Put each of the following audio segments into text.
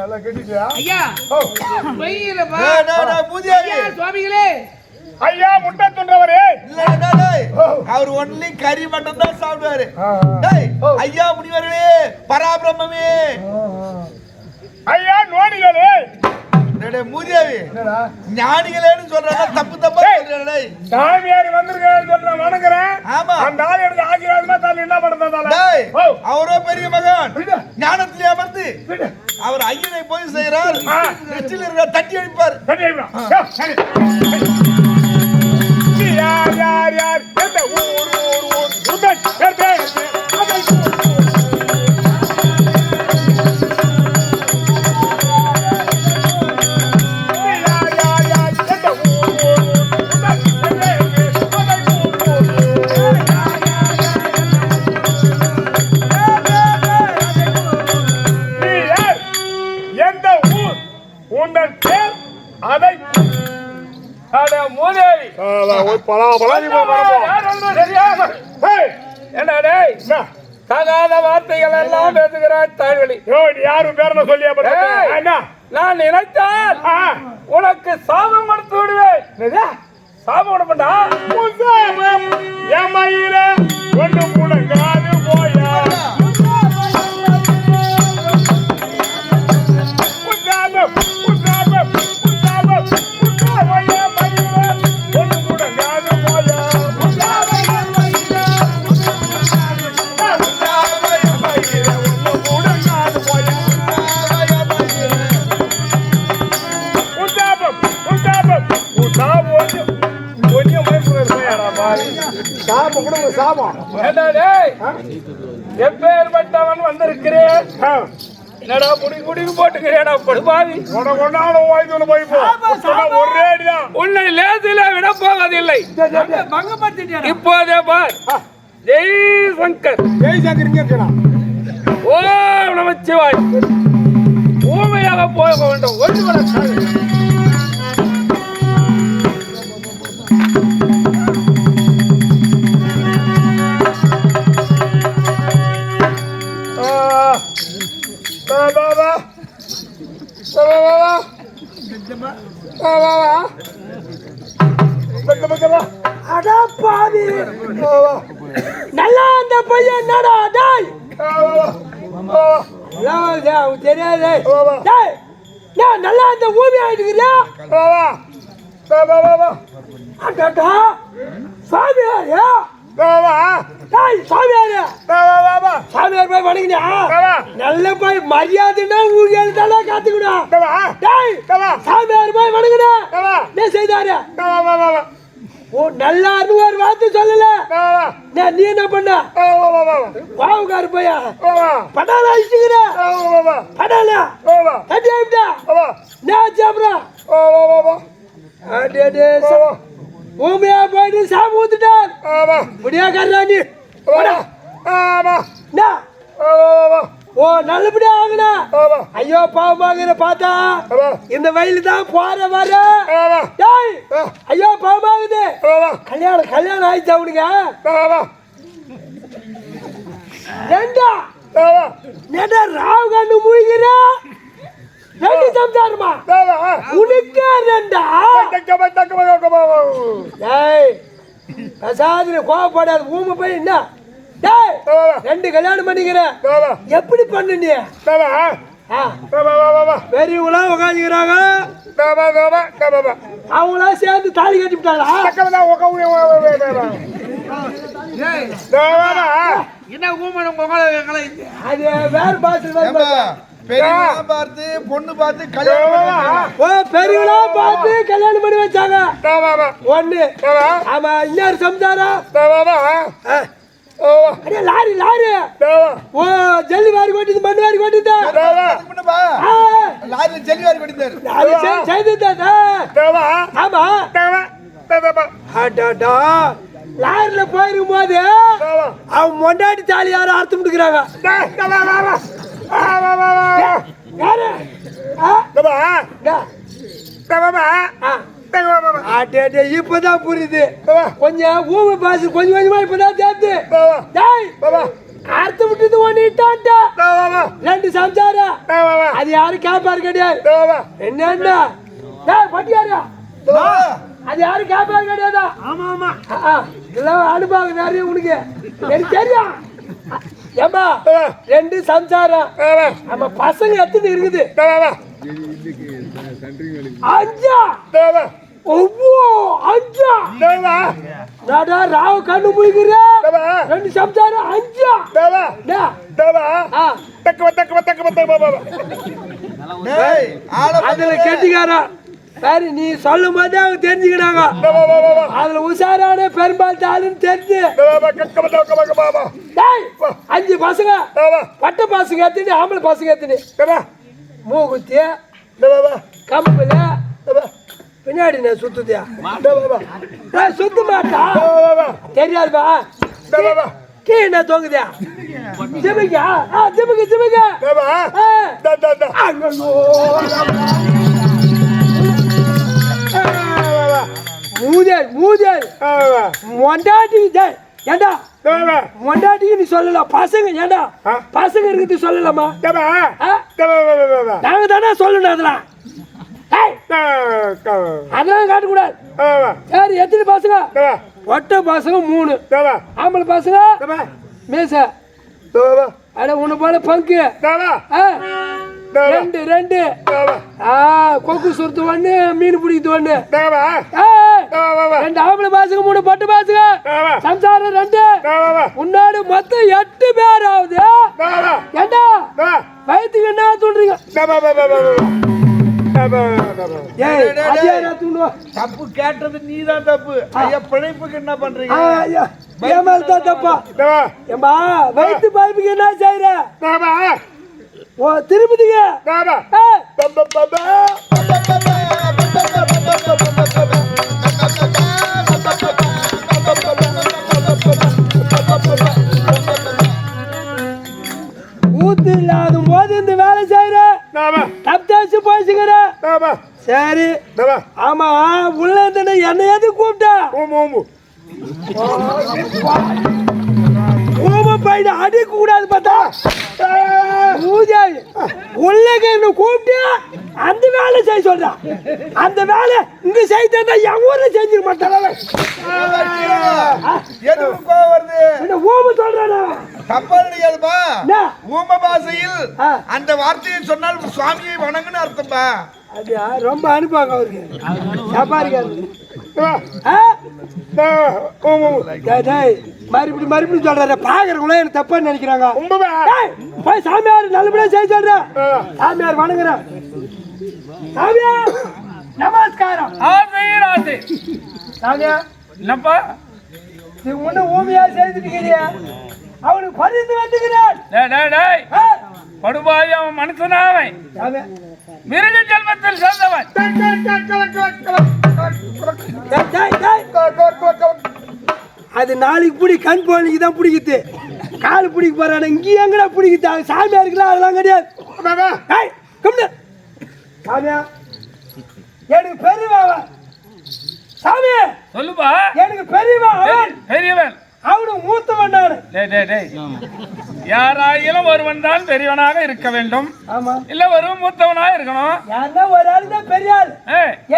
நல்லா கட்டிட்டியா? ஐயா பொய்யில பா ஐயா சுவாமிகளே. ஐயா முட்டை துண்டவரே அவர் ஒன்லி கறி மட்டும் தான் சாப்பிடுவாரு. ஐயா முனிவரே பராபிரமே ஐயா நோடிகளே மூதியாவி ஞானிகளேன்னு சொல்றாங்க தப்பு தப்பா வந்திருக்காரு சொல்றேன் வணங்குறேன். ஆமா. அந்த ஆள் எடுத்து ஆசீர்வாதமா தான் என்ன பண்ணுறதால அவரோ பெரிய மகன். ஞானத்திலே அமர்ந்து. அவர் ஐயனை போய் செய்கிறார். நெற்றில் இருக்கிற தட்டி அடிப்பார். யார் யார் யார்? என்ன தகாத வார்த்தைகள் எல்லாம் பேசுகிறாய் தாய்வழி. யாரும் பேரன சொல்லியா. என்ன? நான் நினைத்தால் உனக்கு சாபம் கொடுத்து விடுவேன்? சாபம் கொடுப்பா எமயிர ஒன்று முடங்காது போயா சாபம் கூட ஒரு சாபம் என்ன டேய் எப்பேற்பட்டவன் வந்திருக்கிறேன் ஆ, என்னடா குடி குடிக்கு போட்டுக்கிறேடா படுபாவி உனக்கு கொண்டாலும் வாய்ப்பு போய் போ சொன்னா ஒரே அடிதான் உன்னை லேசில விட போவதில்லை இப்போதே பார் ஜெய் சங்கர் ஜெய் சங்கர் இங்க இருக்கலாம் ஓம் நமச்சிவாய் ஊமையாக போக வேண்டும் ஒன்று வர బాబా బాబా బాబా அடா பாவி நல்லா அந்த பையன் என்னடா டாய் தெரியாது டாய் நான் நல்லா அந்த ஊமி ஆயிட்டுக்கிறியா அடடா சாமியாரியா டேய் சாமியாரே வா வா வா சாமியார் போய் வணங்கினா நல்ல போய் மரியாதைனா ஊழியர் தானே காத்துக்கணும் டேய் சாமியார் போய் வணங்கினா நீ செய்தாரு ஓ நல்லா ஒரு வார்த்தை சொல்லல நான் நீ என்ன பண்ண பாவுக்காரு போயா படால அழிச்சுக்கிற படால கட்டி ஆயிட்டா நான் ஆச்சு அப்புறம் ஊமையா போயிட்டு சாமி ஊத்துட்டார் முடியா கர்றானி ஓ நல்லபடியா ஆகுனா ஐயோ பாவமாகிற பார்த்தா இந்த வயலு தான் போற வர. ஐயோ பாவமாகுது கல்யாணம் கல்யாணம் ஆயிடுச்சு அவனுங்க ரெண்டா பா நேடா ராவு கண்ணு மூழ்கிற? ரெண்டு சம்சாரமா? உனக்கு ரெண்டா? டக்க பிரசாதில கோவப்படாது ஊமை போய் என்ன? ரெண்டு கல்யாணம் பண்ணிக்கிறேன். எப்படி பண்ணு நீ? பெரியவங்களா உட்காந்துக்கிறாங்க அவங்களா சேர்ந்து தாலி கட்டி விட்டாங்களா என்ன ஊமன் உங்களை அது வேறு பாசல் வேற பார்த்து பொண்ணு பார்த்து கல்யாணம் ஓ பெரியவங்களா பார்த்து கல்யாணம் பண்ணி வச்சாங்க ஒண்ணு ஆமா இன்னொரு சம்சாரம். அடே லாரி லாரி ஓ ஜல்லி வாரி கொட்டிது மண் வாரி கொட்டிது லாரியில் ஜெல்லிவாரி படித்தாரு அது செய்- செய்துதா ஆமா அடடா லாரில போயிருக்கும் போது அவன் மொண்டாட்டி தாலி யாரும் அறுத்து முடிக்கிறாங்க யாரு இப்பதான் புரியுது கொஞ்சம் ஊமை பாசு கொஞ்சம் கொஞ்சமா இப்பதான் சேர்த்து அறுத்து விட்டது ஒண்ணு இட்டான்டா ரெண்டு சம்சாரம் அது யாரும் கேட்பாரு கிடையாது என்னன்னா பட்டியாரா அது யாரும் கேட்பாரு கிடையாதா ஆமா ஆமா. ஆ, இதெல்லாம் அனுபவம் நிறைய உனக்கு எனக்கு தெரியும். ஏம்பா ரெண்டு சம்சாரம் நம்ம பசங்க எத்தனை இருக்குது அஞ்சா அஞ்சா நாடா ராவ கண்ணு முழிக்கிற ரெண்டு சம்சாரம் அஞ்சா அதுல கெட்டிக்காரா சரி நீ சொல்லும் போதே அவங்க தெரிஞ்சுக்கினாங்க அதுல உஷாரான பெரும்பால் ஆளுன்னு தெரிஞ்சு அஞ்சு பசங்க பட்ட பசங்க எத்தனை ஆம்பளை பசங்க எத்தனை மூகுத்தி கம்புல பின்னாடி நான் சுத்துதியா சுத்த மாட்டா தெரியாதுப்பா கீ என்ன தொங்குதியா ஜிமிக்கா ஜிமிக்கு ஜிமிக்கு. மூதேல் மூதேல். மொண்டாட்டி ஏண்டா? மொண்டாட்டிக்கு நீ சொல்லலாம் பசங்க ஏண்டா? பசங்க இருக்குது சொல்லலாமா? நாங்க தானே சொல்லணும் அதெல்லாம். அதெல்லாம் காட்டக்கூடாது. சரி எத்தனை பசங்க? ஒட்ட பசங்க மூணு. ஆம்பளை பசங்க? மேச. அட உன்னை போல பங்கு. ஆ? ரெண்டு ரெண்டு. ஆ கொக்கு சுருத்து ஒண்ணு மீன் பிடிக்குது ஒண்ணு. ரெண்டு ஆம்பளை பாசுங்க மூணு பட்டு பாசுங்க சம்சாரம் ரெண்டு. முன்னாடி மொத்தம் எட்டு பேர் ஆகுது. ஏண்டா? வயிற்றுக்கு என்ன தூண்டுறீங்க? தப்பு கேட்டது நீதான் தப்பு. ஐயா பிழைப்புக்கு என்ன பண்றீங்க? தப்பா. ஏம்பா வயிற்று பாய்ப்புக்கு என்ன செய்யற ஓ திருப்பதிக்கு ஊத்து இல்லாத போது இந்த வேலை செய்யற தப்தாச்சு போய்ச்சுக்கிற சரி. ஆமா உள்ள என்ன எது கூப்பிட்டா? அடிக்க கூடாது பார்த்தா. பூஜாரி உள்ளக என்ன கூப்பிட்டு அந்த வேலை செய்ய சொல்றான் அந்த வேலை இங்க செய்தா என் ஊர்ல செஞ்சிருக்க மாட்டான். எதுக்கு கோவம் வருது? என்ன ஓம சொல்றானா? தப்பா நினைக்காதுப்பா? ஊம பாஷையில் ஆ. அந்த வார்த்தையை சொன்னால் சுவாமியை வணங்குன்னு அர்த்தம்பா? அப்படியா? ரொம்ப அனுப்பாங்க அவருக்கு. டேய், மறுபடியும் மறுபடியும் சொல்றாரு பாக்குறவங்களே எனக்கு தப்பா நினைக்கிறாங்க டேய், போய் சாமியார் நல்லபடியா செய்ய சொல்றேன் சாமியார் வணங்குறேன் சாமியார் நமஸ்காரம் சாமியார் என்னப்பா நீ முன்ன ஊமையா செய்துட்டீங்க அவனுக்கு பரிந்து வந்துகிறான் டேய் டேய் டேய் படுபாய் அவன் மனுஷனாவன் மிருக ஜென்மத்தில் சேர்ந்தவன். அது நாளைக்கு பிடி கண் போனிக்கு தான் பிடிக்குது. கால் பிடிக்க போறான இங்கே எங்கடா பிடிக்குது? அது சாமியா இருக்கலாம் அதெல்லாம் கிடையாது. சாமியா. எனக்கு பெரியவா அவன். சாமி. சொல்லுப்பா. எனக்கு பெரியவா அவன். பெரியவன். அவனுக்கு மூத்தவன் நானு. டேய் டேய் டேய். யாராயிலும் ஒருவன் தான் பெரியவனாக இருக்க வேண்டும். ஆமா. இல்ல ஒரு மூத்தவனாக இருக்கணும். யாருன்னா ஒரு ஆள் தான் பெரிய ஆள்.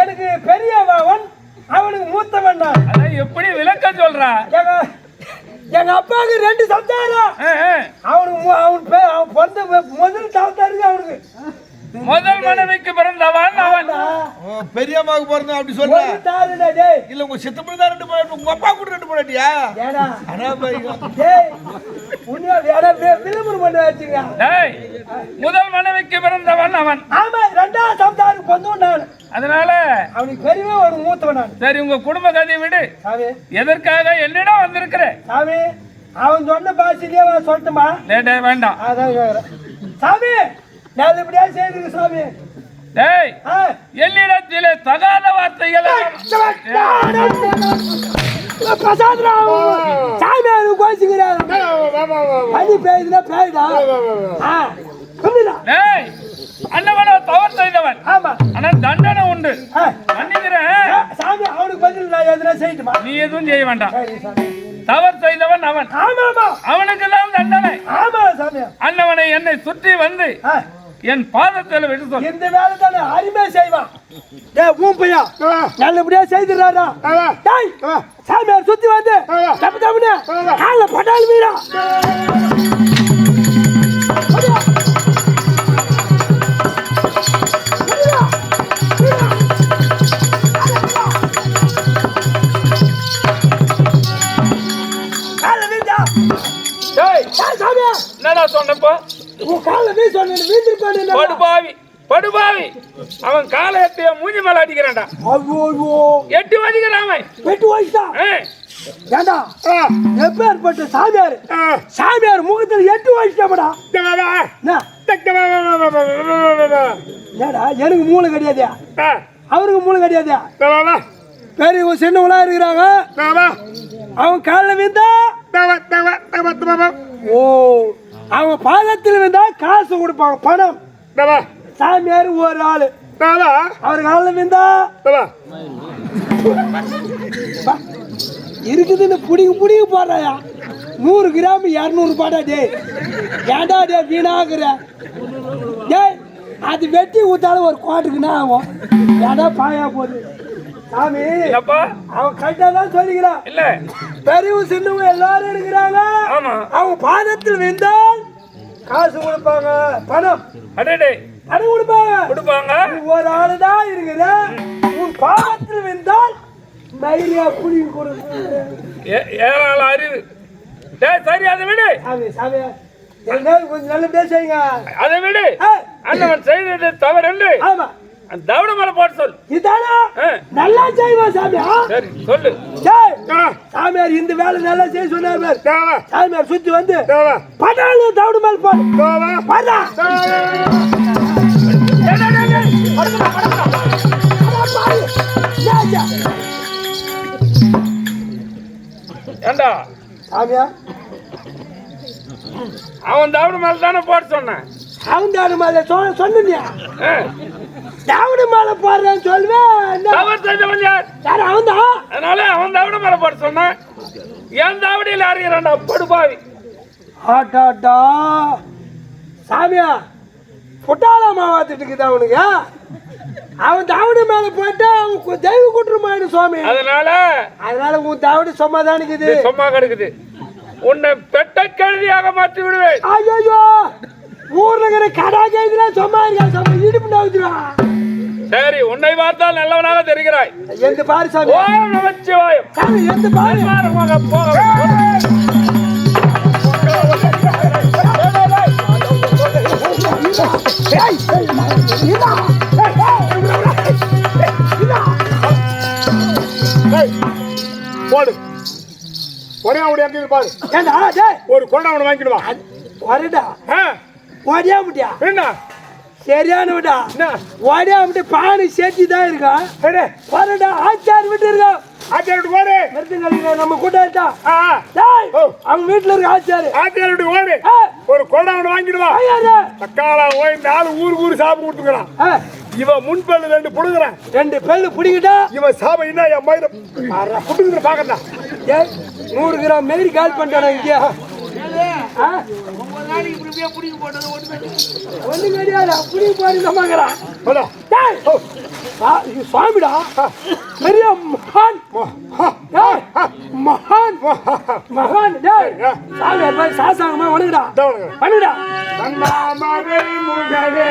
எனக்கு பெரியவன். அவன் அவனுக்கு மூத்தவன் நான் அதான் எப்படி விளக்கம் சொல்றா? எங்க அப்பாவுக்கு ரெண்டு சம்சாரம். அவனுக்கு மு- அவன் பே அவன் பிறந்த முதல் சம்சாருக்கு அவனுக்கு. முதல் மனைவிக்கு பிறந்தவன் அவன். ஓ, பெரியம்மாவுக்கு பிறந்தோம் அப்படி சொல்ற? ஒரு தாளுடா டேய். இல்ல உங்க சித்தப்படி தான் ரெண்டு போய் உங்க அப்பா கூட ரெண்டு போட்டியா ஏடா. அனாபாயிகம் டேய் உண்மையா வேடா வி- விளம்பரம் பண்ண வச்சுங்க டேய் முதல் மனைவிக்கு பிறந்தவன் அவன். ஆமா ரெண்டாவது சம்சாருக்கு பொந்தவன் நான். அதனால அவனுக்கு பெரியவன் அவனுக்கு மூத்தவன் நான். சரி உங்க குடும்ப கதையை விடு. சாமி. எதற்காக என்னிடம் வந்திருக்கிற சாமி அவன் சொன்ன பாஷையிலேயே அவன் சொல்லட்டுமா? டேய் டேய் வேண்டாம். அதான் கேக்குறேன். சாமி நல்லபடியா செய்திருக்கு சாமி. டேய் ஆ. என்னிடத்திலே தகாத வார்த்தைகள் பிரசாத்ராவ் சாமி அவனுக்கு கோச்சிக்கிறாரு. பனி பெய்யுதுன்னா பெய்யுதா டேய் அண்ணவனோ தவறு செய்தவன். ஆமா. ஆனா தண்டனை உண்டு. மன்னிக்கிறேன் சாமி அவனுக்கு பதில் நான் எதுனா செய்யட்டுமா? நீ எதுவும் செய்ய வேண்டாம். தவறு செய்தவன் அவன். ஆமா ஆமா அவனுக்கு தான் தண்டனை. ஆமா சாமி. அன்னவனை என்னை சுற்றி வந்து என் பாதத்தில் விட்டு சொல். இந்த வேலை தானே அருமையா செய்வான். டேய் ஊன் பையா? நல்லபடியா செய்துறாரா டேய் சாமியார் சுத்தி வந்து தப்பு தப்புனு கால பட்டால் மீரா என்னடா சொன்னப்போ? உன் கால நீ சொன்ன வீந்திருப்பானு படுபாவி படுபாவி. அவன் காலை எட்டிய மூஞ்சி மேல அடிக்கிறான்டா. ஐயோ எட்டு வதிக்கிறான் அவன். வெட்டு வயசுதான் ஏய், ஏண்டா? எப்பேற்பட்ட சாமியார்? சாமியார் முகத்தில் எட்டு வயசுடாமடா என்னடா எனக்கு மூளை கிடையாது. அவருக்கு மூளை கிடையாது. பெரியவங்க சின்னவங்களா இருக்கிறாங்க. அவன் காலில் விந்தா. ஓ. அவங்க பாதத்தில் விந்தா காசு கொடுப்பாங்க பணம். சாமியார் ஒரு ஆளு. அவர் காலில் விந்தா இருக்குதுன்னு புடிங்க புடிங்க போடுறாயா? நூறு கிராம் இரநூறு பாடா டேய். ஏன்டா டே வீணாகிற டேய் அது வெட்டி ஊத்தாலும் ஒரு கோட்டுக்குன்னா ஆகும்? ஏன்டா பாயா போகுது? சாமி அவன் கரெக்டாக தான் சொல்லிக்கிறான் இல்ல. பெரியவங்க சின்னவங்க எல்லாரும் இருக்கிறாங்க. அவங்க பாதத்தில் விழுந்தால் காசு கொடுப்பாங்க பணம். அடடே. பணம் கொடுப்பாங்க. கொடுப்பாங்க. ஒரு ஆளு தான் இருக்கிற. உன் பாதத்தில் விழுந்தால் மைரியா குடி கொடுங்க ஏ- ஏராள அறிவு. டேய் சரி அதை விடு. சாமி சாமி. கொஞ்சம் நல்லபடியா செய்யுங்க அதை விடு. ஏய், அண்ணவன் செய்தது தவறு ஆமா. தவிட மேல போட்டு சொல் இதானா? ஆ. நல்லா செய்வோம் சாமி? சரி சொல்லு. டேய், சாமியார் இந்த வேலை நல்லா செய்ய சொன்னார் பாரு. சாமியார் சுத்தி வந்து பட்டாளு தவிடு மேல் போடு. பாடா ஏண்டா? சாமியா அவன் தவிட மேல தானே போட சொன்னேன். அவன் தாடு மேல சொன்ன சொன்னியா ஆ. தாவடு மேல போடுறேன்னு சொல்லுவேன் தவறு செஞ்சவன் யார் யார் அவன் தான் அதனால அவன் தவிட மேல போட சொன்னேன். என் தவடியில் அறிகிறான்டா படுபாவி. ஆட்டாட்டா. சாமியா புட்டாள மாவாத்திட்டு இருக்குது அவனுக்கு அவன் தாவடு மேல போட்டா அவன் தெய்வ குற்றமாயிடு சுவாமி. அதனால அதனால உன் தாவடு சும்மாதானுக்குது இது சும்மா கிடக்குது உன்னை பெட்ட கழுதியாக மாற்றி விடுவேன். ஐயோ ஊர்ல இருக்கிற கடா கைதுல சும்மா இருக்கா சும்மா இடுப்பு நவுத்துறான் சரி உன்னை பார்த்தால் நல்லவனாக தெரிகிறாய். எந்த பாரு சாமி. ஓம் நமச்சிவாயம். சாமி எந்த பாரு. போக. போடு. ஒரே அவனுடைய அங்கே பாரு. ஒரு கொண்டை அவனை வாங்கிடுவா வரடா. ஓடியா முட்டியா? என்ன சரியானவடா என்ன? ஓடியா முட்டி பானை சேர்த்தி தான் இருக்கா? அடே, வரடா ஆச்சார் விட்டு இருக்கா? ஆத்தியார் வீட்டுக்கு ஓடு. மருத்துவ நம்ம கூட்டாட்டா. அவங்க வீட்டுல இருக்க ஆச்சாரு. வீட்டுக்கு ஓடு. ஒரு கொண்டை அவனை வாங்கிடுவா. தக்காளா ஓய் ஆளு ஊருக்கு ஊரு சாப்பிட்டு கொடுத்துக்கிறான். ஏய், இவன் முன்பல்லு ரெண்டு புடுங்குறான். ரெண்டு பெல்லு பிடிக்கிட்டா இவன் சாப என்ன? என் மயிர புடுங்குற ஏய், நூறு கிராம் மாரி கால் பண்ணிட்டானா இங்க ஆ? ஒண்ணு கிடையாது அப்படி போய் நம்மங்கிறான் போடா. டேய் சா- இது சுவாமிடா பெரிய மகான். டேய், மகான். மகான் டேய். சாமி போய் சாசாங்கமா வணங்குடா. முகவே.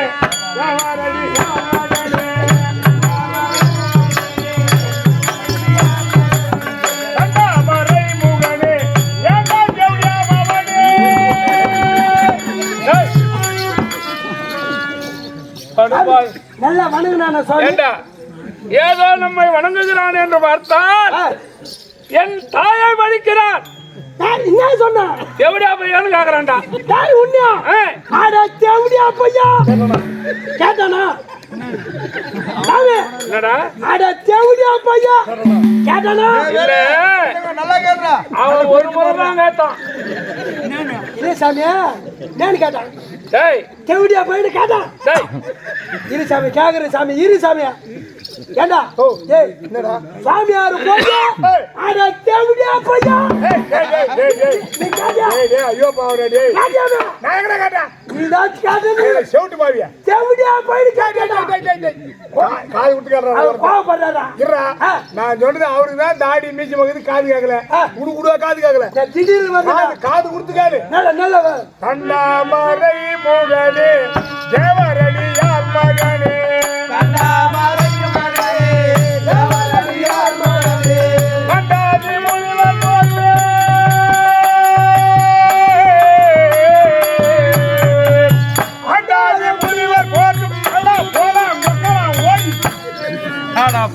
நல்லா வணங்குனா ஏண்டா? ஏதோ நம்மை வணங்குகிறான் என்று பார்த்தால் என் தாயை வலிக்கிறான் யார் என்ன சொன்னா? எவிடா பையன்னு கேக்குறான்டா? யார் உண்மையா ஆ, ஆட தேவடியா பையா கேட்டானா? சாமி என்னடா? ஆட தேவடியா பையா கேட்டானா? இல்ல. நல்லா கேட்டுறா அவன் ஒரு முறை தான் கேட்டான். இல்ல சாமியா. நான் கேட்டான்? டேய் தேவடியா பையனு கேட்டான் டேய் இரு சாமி கேக்குற சாமி இரு சாமியா. ஏண்டா? ஓ. ஏய் என்னடா? சாமியார் போய். அட தேவடியா பையா டேய் டேய் டேய் டேய் டேய் நீ காட்டியா? டேய் டேய் ஐயோ பாவரே டேய். காட்டியாமே நான் எங்கடா காட்டா நீ தான் காட்டுது ஏய் செவுட்டு பாவியா? தேவடியா போய் காட்டியா டேய் டேய் டேய் கா- காது விட்டு அவன் காட்டுறா கோவப்படுறாடா இருடா. நான் சொன்னது அவருக்கு தான் தாடி மீச்சு மகது காது கேட்கல ஆ. குடு குடுவா காது கேட்கல நான் திடீர்னு வந்து காது காது கொடுத்து காது நல்ல நல்ல கண்ணாமரை முகனே. தேவரடியார் மகனே.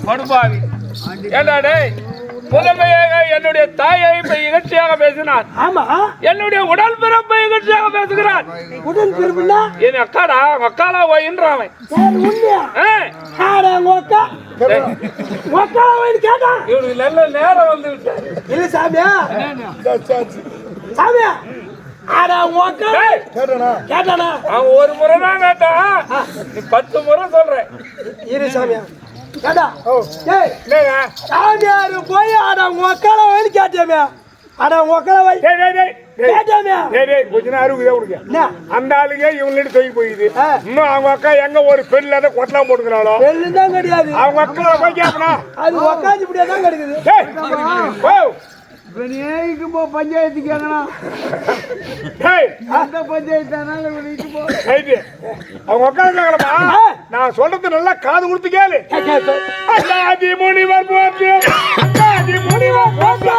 படுபாவி. ஏண்டா டேய்? முதன்மையாக என்னுடைய தாயை இகழ்ச்சியாக பேசினார். ஆமா. என்னுடைய உடல் பிறப்பை இகழ்ச்சியாக பேசுகிறான் உடன் திரும்பினா என் அக்காடா அக்காலா ஓயின்றான் நல்ல நேரம் வந்து விட்டாரு. இல்ல சாமியா? சாமியா? ஒரு முறை தான் கேட்டான். பத்து முறை சொல்றேன் இரு சாமியா. சாமியார் போய் உங்க அக்கால போய் கேட்டாமே இருக்குதா உனக்கு என்ன? அந்த ஆளுங்க இவங்களுக்கு தொகி போயிது. இன்னும் அவங்க அக்கா எங்க ஒரு பெண்ல கொட்டலாம் போட்டுக்கிறாளோ? தான் கிடையாது. அவங்க அக்கா போய் கேட்கணும் அது உக்காந்து இப்படியே தான் கிடைக்குது டேய் ஓ பஞ்சாயத்து கேட்கணும் டேய் அந்த பஞ்சாயத்து போ. ரைட்டு அவங்க ஆ. நான் சொல்றது நல்லா காது கொடுத்து கேளு. அண்ணாதி முனிவர் போற்று. அண்ணாதி முனிவர் போற்று.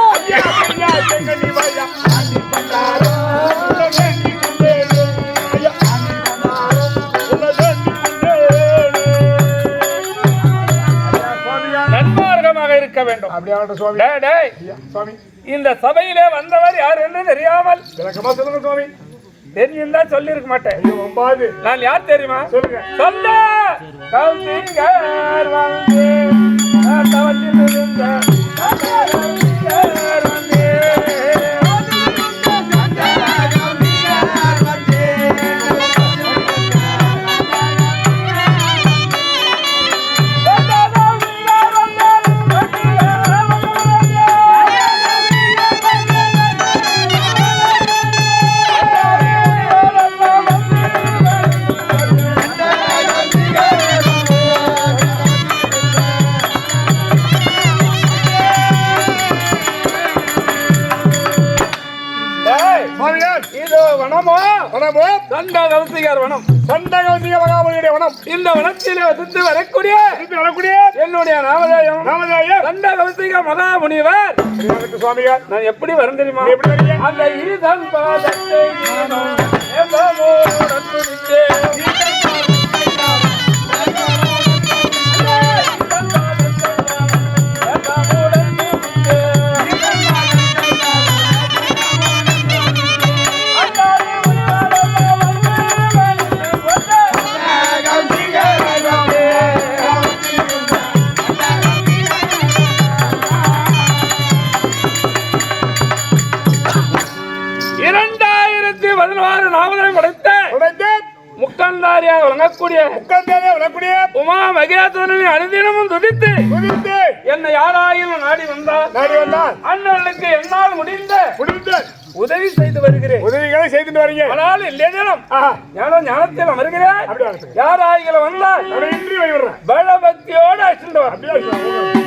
வேண்டும். அப்படியே சுவாமி. டேய், டேய், சுவாமி. இந்த சபையிலே வந்தவர் யார் என்று தெரியாமல் விளக்கமா சொல்லுங்க சுவாமி. தெரிஞ்சிருந்தா சொல்லி இருக்க மாட்டேன் நான் யார் தெரியுமா? சொல்லுங்க. சொல்ல. கௌசிங்கர் வந்து தவத்தில் இருந்த கௌசிகர் வனம் சண்டகவசிக மகாபலியுடைய வனம். இந்த வனத்திலே வசித்து வரக்கூடிய வரக்கூடிய என்னுடைய நாமதேயம். ராமதாயர் தண்ட கௌசிக மகாமுனிவர். சுவாமியார் நான் எப்படி வரேன் தெரியுமா? எப்படி வரீங்க? அந்த இருதன் பாதத்தை துதித்து குதித்து என்னை யாராயிலும் நாடி வந்தார். நாடி வந்தால் அண்ணனுக்கு என்னால் முடிந்த முடிந்து உதவி செய்து வருகிறேன். உதவிகளை செய்துட்டு வரீங்க. ஆனால் இல்லேனும் ஆஹா. ஞான ஞானத்தில் வரட்டும். யாராயிலும் வந்தால் பலபக்தியோடு அழைச்சிட்டு வர அப்படியே